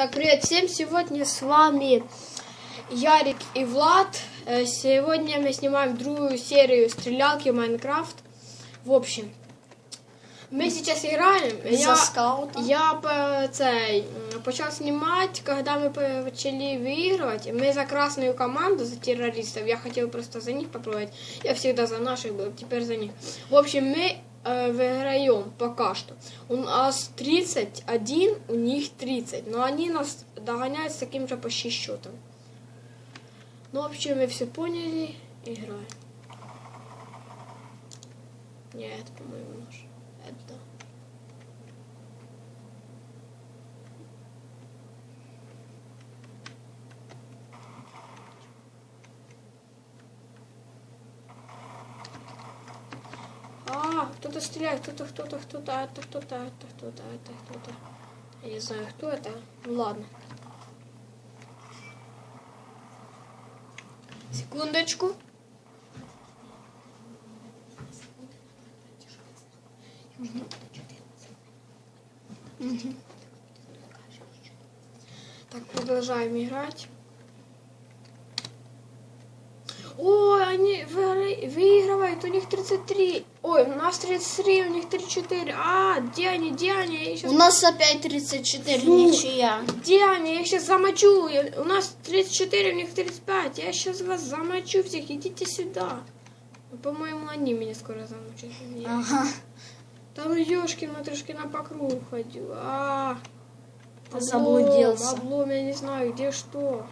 Так, привет всем! Сегодня с вами Ярик и Влад. Э, Сегодня мы снимаем другую серию стрелялки Майнкрафт. В общем, мы сейчас играем. За скаута. Я по, цей, м, почав знімати, когда мы почали выигрывать, мы за красную команду, за террористов, я хотел просто за них попробовать. Я всегда за наших был, теперь за них. В общем, мы выиграем пока что. У нас 31, у них 30, но они нас догоняют с таким же почти счетом. Ну, в общем, мы все поняли, играем. Нет, по-моему, наш. Это. А, кто-то стреляет, кто-то, кто-то, кто-то, это кто-то, это кто-то, это кто-то. Я не знаю, кто это. Ну ладно. Секундочку. Мгм. Так, продолжаем играть. Выигрывают, у них 33. Ой, у нас 33, у них 34. А, где они, где они? Щас- У нас опять 34, Фу. ничья. Где они? Я сейчас замочу. Я- У нас 34, у них 35. Я сейчас вас замочу всех. Идите сюда. По-моему, они меня скоро замочат. Я- Ага. Там ёшкин матрешкина по кругу ходил. А, Ты заблудился. Облом, я не знаю, где что.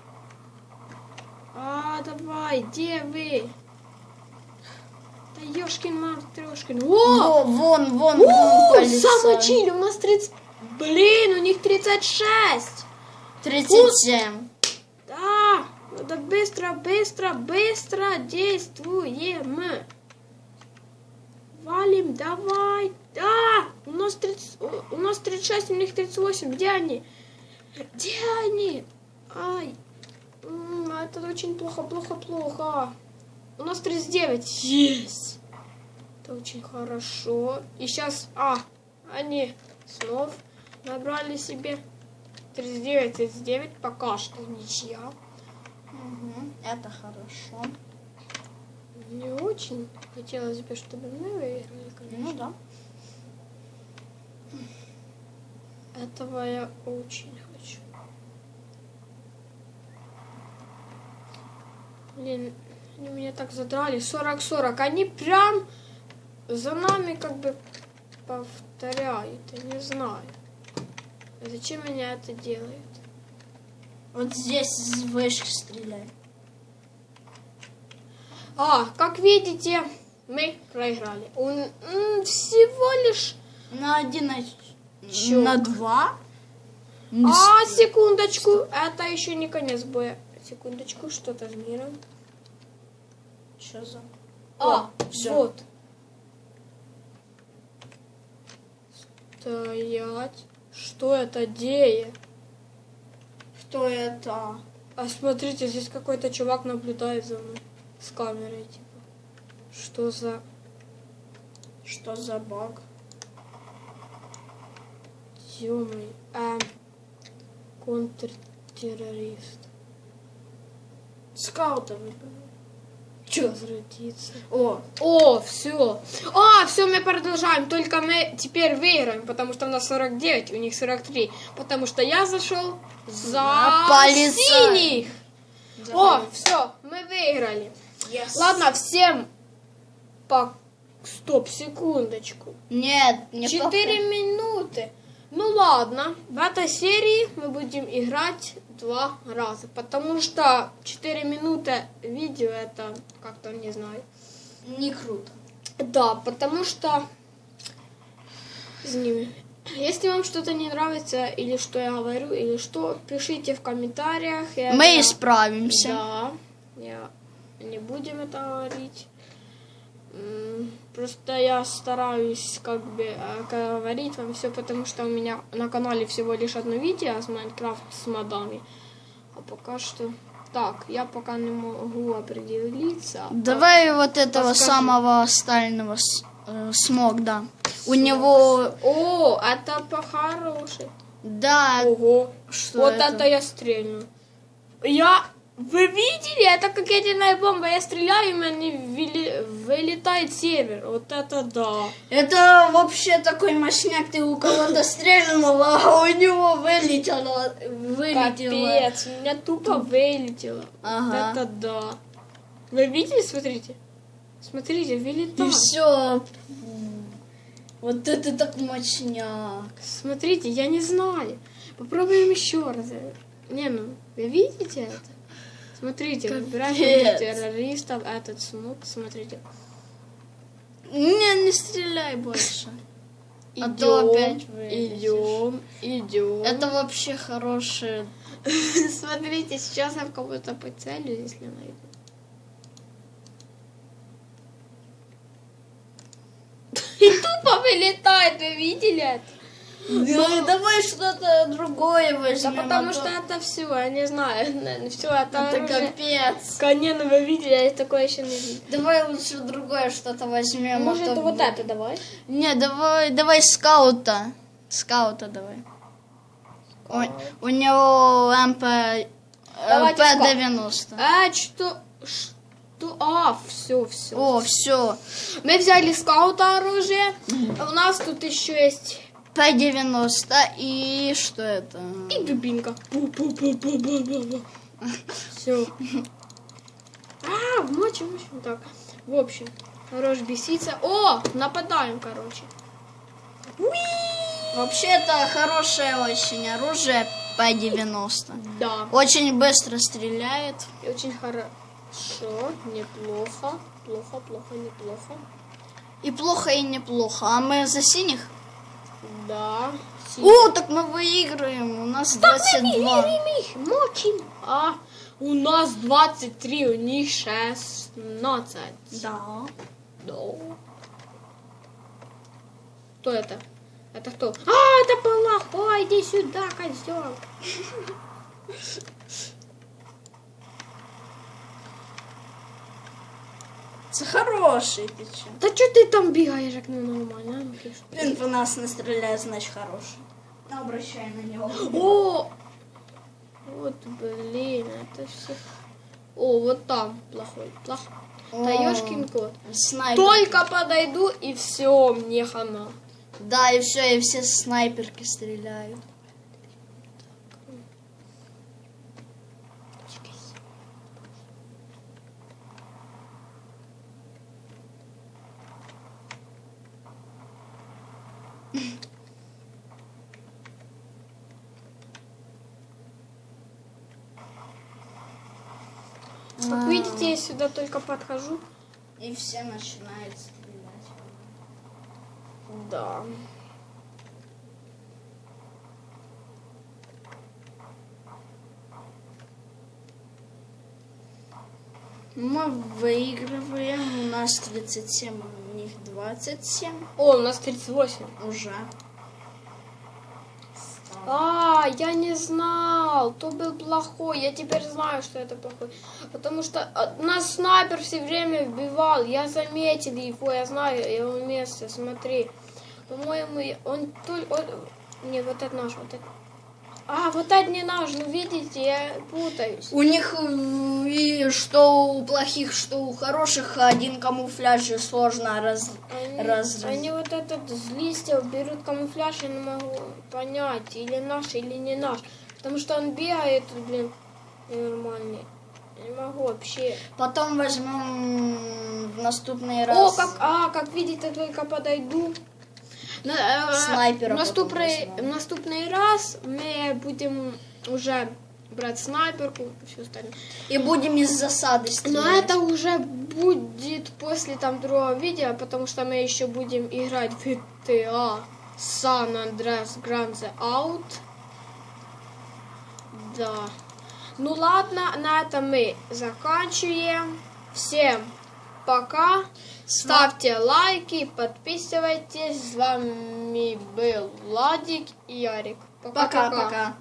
А, давай, где вы? Ёшкин матрешкин. О! Во, вон, вон, О, вон полицай. замочили, у нас 30... Блин, у них 36. 37. Да, надо быстро, быстро, быстро действуем. Валим, давай. Да, у нас, 30, у- нас 36, у них 38. Где они? Где они? Ай, М, это очень плохо, плохо, плохо. У нас 39. Есть. Это очень хорошо. И сейчас, а, они снова набрали себе 39, 39. Пока что ничья. Мгм, Это хорошо. Не очень хотелось бы, чтобы мы выиграли, конечно. Ну да. Этого я очень хочу. Блин, они меня так задрали. 40-40. Они прям за нами как бы повторяют. Я не знаю. Зачем они это делают? Вот здесь с вышки стреляй. А, как видите, мы проиграли. Он всего лишь... На один, Чё? на два. А, секундочку. Это еще не конец боя. Секундочку, что-то с миром. Что за? А, всё. вот. Стоять. Что это дея? Кто это? А смотрите, здесь какой-то чувак наблюдает за мной. С камерой, типа. Что за... Что за баг? Ё-моё. Эм, контртеррорист. Скаута выбрал. Чё? Возвратиться. О, О, все. А, все, мы продолжаем. Только мы теперь выиграем, потому что у нас 49, у них 43. Потому что я зашел за За синих. О, все, мы выиграли. yes. Ладно, всем по... Стоп, секундочку. Нет, не Четыре минуты. Ну ладно, в этой серии мы будем играть два раза, потому что 4 минуты видео это как-то не знаю. Не круто. Да, потому что с ними. Если вам что-то не нравится, или что я говорю, или что, пишите в комментариях. Я Мы это- исправимся. Да, я не будем это говорить. Просто я стараюсь как бы э, говорить вам все, потому что у меня на канале всего лишь одно видео с Майнкрафт с модами. А пока что... Так, я пока не могу определиться. Давай вот этого Подскажи. самого стального э, смог, да. У него... О, это по-хорошему. Да, Ого. что вот это? это? я стрельну. Я... Вы видели? Это как ядерная бомба. Я стреляю, и у меня вили- вылетает север. Вот это да. Это вообще такой мощняк, ты у кого-то стрельнула, а у него вылетело. вылетело. Капец, у меня тупо вылетело. Ага. Вот это да. Вы видели? Смотрите. Смотрите, И вылетает. все. Вот это так мощняк. Смотрите, я не знаю. Попробуем еще раз. Не, ну, вы видите это? Смотрите, выбираем Капец. террористов, этот смог, смотрите. Не, не стреляй больше. А Идем, то опять вылезешь. идем, идем. Это вообще хорошее. Смотрите, сейчас я в кого-то поцелю, если найду. И тупо вылетает, вы видели это? Ну, давай что-то другое Да возьмем. потому а что то- это все, я не знаю, все это Это оружие. капец. Конечно, вы видели, я такое еще не видел. Давай лучше другое что-то возьмем. а Может, то вот это давай? Не, давай, давай скаута. Скаута давай. У, у него МП э, Давайте П-90. А, что? Что? А, все, все. О, все. Мы взяли скаута оружие. а У нас тут еще есть П-90 и что это? и дубинка. Все. А, мочим, мочим. Так, в общем, хорош беситься. О, нападаем, короче. Вообще это хорошее очень оружие П-90. Да. Очень быстро стреляет. И очень хорошо, неплохо, плохо, плохо, неплохо. И плохо, и неплохо. А мы за синих? Да. О, так мы выиграем. У нас 22. Выиграем их, мочим. А, у нас 23, у них 16. Да. Да. Кто это? Это кто? А, это Палах. Ой, иди сюда, козел. Це хороший ты чё? Да что ты там бегаешь, как ну нормально? а? Ну, ты Він по нас не стріляє, значить хороший. Не обращай на нього. что? О! Вот, блин, это все. О, вот там плохой. Плохой. Да ёшкин кот. Снайпер. Только подойду и все, мне хана. Да, и все, и все снайперки стреляют. Как видите, я сюда только подхожу. И все начинают стрелять. Да. Мы выигрываем. У нас 37, а у них 27 О, у нас 38. уже. Я не знал, то был плохой. Я теперь знаю, что это плохой. Потому что а, нас снайпер все время вбивал. Я заметил его, я знаю его место. Смотри. По-моему, он только... Не, вот это наш, вот это. А, вот наш, ну видите, я путаюсь. У них э, и что у плохих, что у хороших один камуфляж и сложно раз... Они, Раз- они вот этот с листьев берут камуфляж, я не могу понять, или наш, или не наш. Потому что он бегает, блин, нормальный. Не могу вообще. Потом возьмем в наступный раз. О, как, а, как видите, только подойду. На, э, Снайпера наступный, наступный раз мы будем уже брать снайперку и все остальное. И будем из засады стрелять. Но это уже будет после там другого видео, потому что мы еще будем играть в GTA San Andreas Grande Out. Да. Ну ладно, на этом мы заканчиваем. Всем пока. Ставьте лайки, подписывайтесь. С вами был Владик и Ярик. Пока-пока.